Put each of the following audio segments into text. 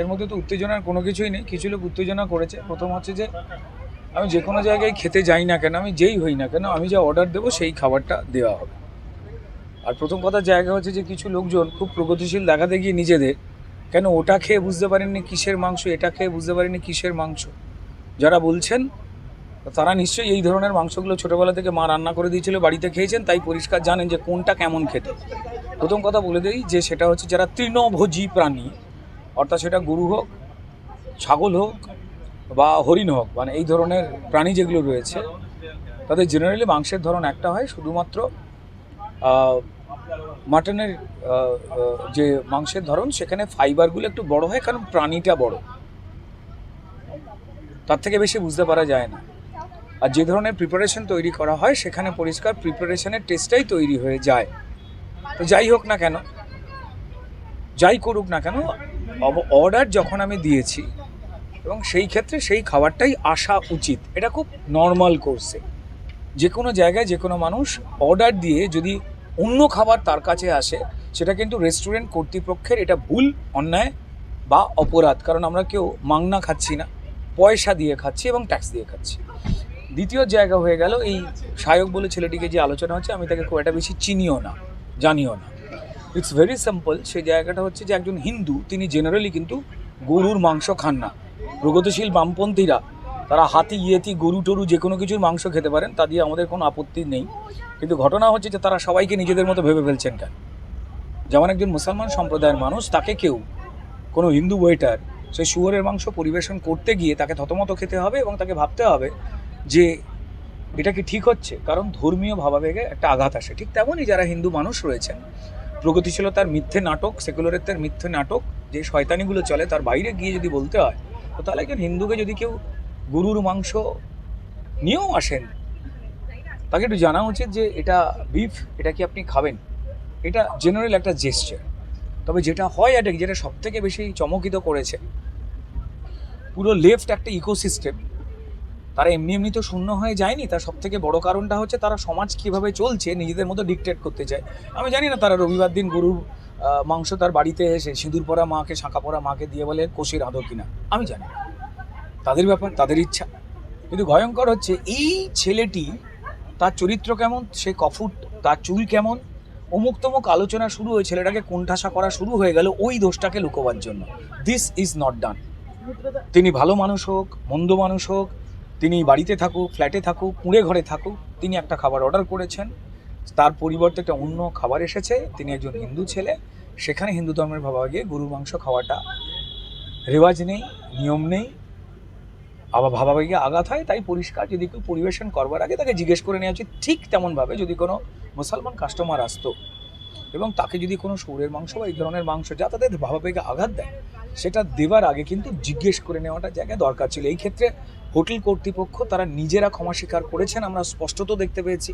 এর মধ্যে তো উত্তেজনার কোনো কিছুই নেই। কিছু লোক উত্তেজনা করেছে। প্রথম হচ্ছে যে, আমি যে কোনো জায়গায় খেতে যাই না কেন, আমি যেই হই না কেন, আমি যা অর্ডার দেবো সেই খাবারটা দেওয়া হবে। আর প্রথম কথা জায়গা হচ্ছে যে, কিছু লোকজন খুব প্রগতিশীল দেখাতে গিয়ে নিজেদের, কেন ওটা খেয়ে বুঝতে পারেননি কিসের মাংস, এটা খেয়ে বুঝতে পারেননি কিসের মাংস। যারা বলছেন, তারা নিশ্চয়ই এই ধরনের মাংসগুলো ছোটোবেলা থেকে মা রান্না করে দিয়েছিল, বাড়িতে খেয়েছেন, তাই পরিষ্কার জানেন যে কোনটা কেমন খেতে। প্রথম কথা বলে দিই যে, সেটা হচ্ছে যারা তৃণভোজী প্রাণী অর্থাৎ সেটা গরু হোক, ছাগল হোক বা হরিণ হোক মানে এই ধরনের প্রাণী যেগুলো রয়েছে, তাদের জেনারেলি মাংসের ধরন একটা হয়। শুধুমাত্র মাটনের যে মাংসের ধরন, সেখানে ফাইবারগুলো একটু বড় হয়, কারণ প্রাণীটা বড়। তার থেকে বেশি বুঝতে পারা যায় না। আর যে ধরনের প্রিপারেশন তৈরি করা হয়, সেখানে পরিষ্কার প্রিপারেশনের টেস্টটাই তৈরি হয়ে যায়। তো যাই হোক না কেন, যাই করুক না কেন অর্ডার যখন আমি দিয়েছি, এবং সেই ক্ষেত্রে সেই খাবারটাই আসা উচিত। এটা খুব নর্মাল কোর্সে যে কোনো জায়গায় যে কোনো মানুষ অর্ডার দিয়ে যদি অন্য খাবার তার কাছে আসে, সেটা কিন্তু রেস্টুরেন্ট কর্তৃপক্ষের এটা ভুল, অন্যায় বা অপরাধ। কারণ আমরা কেউ মাংনা খাচ্ছি না, পয়সা দিয়ে খাচ্ছি এবং ট্যাক্স দিয়ে খাচ্ছি। দ্বিতীয় জায়গা হয়ে গেল এই সায়ক বলে ছেলেটিকে যে আলোচনা হচ্ছে, আমি তাকে খুব একটা বেশি চিনিও না, জানিও না। ইটস ভেরি সিম্পল সেই জায়গাটা হচ্ছে যে একজন হিন্দু, তিনি জেনারেলি কিন্তু গরুর মাংস খান না। প্রগতিশীল বামপন্থীরা, তারা হাতি, ইয়েতি, গরু, টরু যে কোনো কিছুর মাংস খেতে পারেন, তা দিয়ে আমাদের কোনো আপত্তি নেই। কিন্তু ঘটনা হচ্ছে যে তারা সবাইকে নিজেদের মতো ভেবে ফেলছেন কেন? যেমন একজন মুসলমান সম্প্রদায়ের মানুষ, তাকে কেউ কোনো হিন্দু ওয়েটার সে শুয়োরের মাংস পরিবেশন করতে গিয়ে তাকে থতমত খেতে হবে এবং তাকে ভাবতে হবে যে এটা কি ঠিক হচ্ছে? কারণ ধর্মীয় ভাবাবেগে একটা আঘাত আসে। ঠিক তেমনই যারা হিন্দু মানুষ রয়েছেন প্রগতিশীলতার মিথ্যে নাটক, সেকুলারিত্বের মিথ্যে নাটক যে শয়তানিগুলো চলে, তার বাইরে গিয়ে যদি বলতে হয়, তো তাহলে একজন হিন্দুকে যদি কেউ গরুর মাংস নিয়েও আসেন, তাকে একটু জানা উচিত যে এটা বিফ এটা কি আপনি খাবেন? এটা জেনারেল একটা জেস্টার তবে যেটা হয় এটা যেটা সব থেকে বেশি চমকিত করেছে, পুরো লেফট একটা ইকোসিস্টেম তারা এমনি এমনি তো শূন্য হয়ে যায়নি। তার সব থেকে বড় কারণটা হচ্ছে তারা সমাজ কীভাবে চলছে, নিজেদের মতো ডিকটেট করতে চায়। আমি জানি না তারা রবিবার দিন গরুর মাংস তার বাড়িতে এসে সিঁদুর পরা মাকে, শাঁখা পরা মাকে দিয়ে বলে, কোষের আদর কিনা? আমি জানি তাদের ব্যাপার, তাদের ইচ্ছা। কিন্তু ভয়ঙ্কর হচ্ছে, এই ছেলেটি, তার চরিত্র কেমন, সে কফুট, তার চুল কেমন? অমুক তমুক আলোচনা শুরু হয়ে ছেলেটাকে কোণঠাসা করা শুরু হয়ে গেল ওই দোষটাকে লুকোবার জন্য। দিস ইজ নট ডান তিনি ভালো মানুষ হোক, মন্দ মানুষ হোক তিনি বাড়িতে থাকুক ফ্ল্যাটে থাকুক কুঁড়ে ঘরে থাকুক, তিনি একটা খাবার অর্ডার করেছেন। তার পরিবর্তে একটা অন্য খাবার এসেছে। তিনি একজন হিন্দু ছেলে। সেখানে হিন্দু ধর্মের ভাবাগে গরুর মাংস খাওয়াটা রেওয়াজ নেই, নিয়ম নেই। আবার ভাবাবেগে আঘাত হয়, তাই পরিষ্কার যদি কেউ পরিবেশন করবার আগে তাকে জিজ্ঞেস করে নেওয়া উচিত। ঠিক তেমনভাবে যদি কোনো মুসলমান কাস্টমার আসতো এবং তাকে যদি কোনো সৌরের মাংস বা এই ধরনের মাংস, যা তাদের ভাবাবেগে আঘাত দেয় সেটা দেবার আগে কিন্তু জিজ্ঞেস করে নেওয়াটা জায়গায় দরকার ছিল। এই ক্ষেত্রে হোটেল কর্তৃপক্ষ তারা নিজেরা ক্ষমা স্বীকার করেছেন, আমরা স্পষ্টত দেখতে পেয়েছি।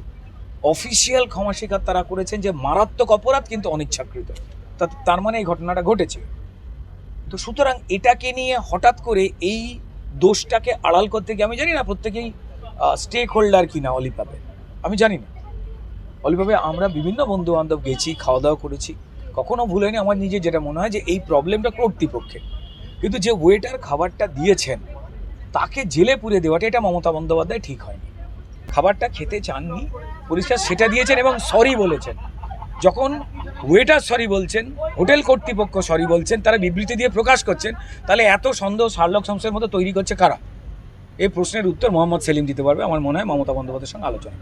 অফিসিয়াল ক্ষমা স্বীকার তারা করেছেন যে মারাত্মক অপরাধ কিন্তু অনিচ্ছাকৃত। তা- তার মানে এই ঘটনাটা ঘটেছে। তো সুতরাং এটাকে নিয়ে হঠাৎ করে এই দোষটাকে আড়াল করতে গিয়ে, আমি জানি না প্রত্যেকেই স্টেক হোল্ডার কিনা অলিপাবে আমি জানি না। অলিপাবে আমরা বিভিন্ন বন্ধু বান্ধব গেছি খাওয়া দাওয়া করেছি। কখনো ভুলেনি আমার নিজে যেটা মনে হয় যে এই প্রবলেমটা কর্তৃপক্ষের। কিন্তু যে ওয়েটার খাবারটা দিয়েছেন, তাকে জেলে পুরে দেওয়াটা এটা মমতা বন্দ্যোপাধ্যায় ঠিক হয়নি। খাবারটা খেতে চাননি পরিষ্কার সেটা দিয়েছেন এবং সরি বলেছেন। যখন ওয়েটার সরি বলছেন হোটেল কর্তৃপক্ষ সরি বলছেন, তারা বিবৃতি দিয়ে প্রকাশ করছেন, তাহলে এত সন্দেহ শার্লক সংসের মতো তৈরি করছে কারা? এই প্রশ্নের উত্তর মোহাম্মদ সেলিম দিতে পারবে। আমার মনে হয় মমতা বন্দ্যোপাধ্যায়ের সঙ্গে আলোচনা।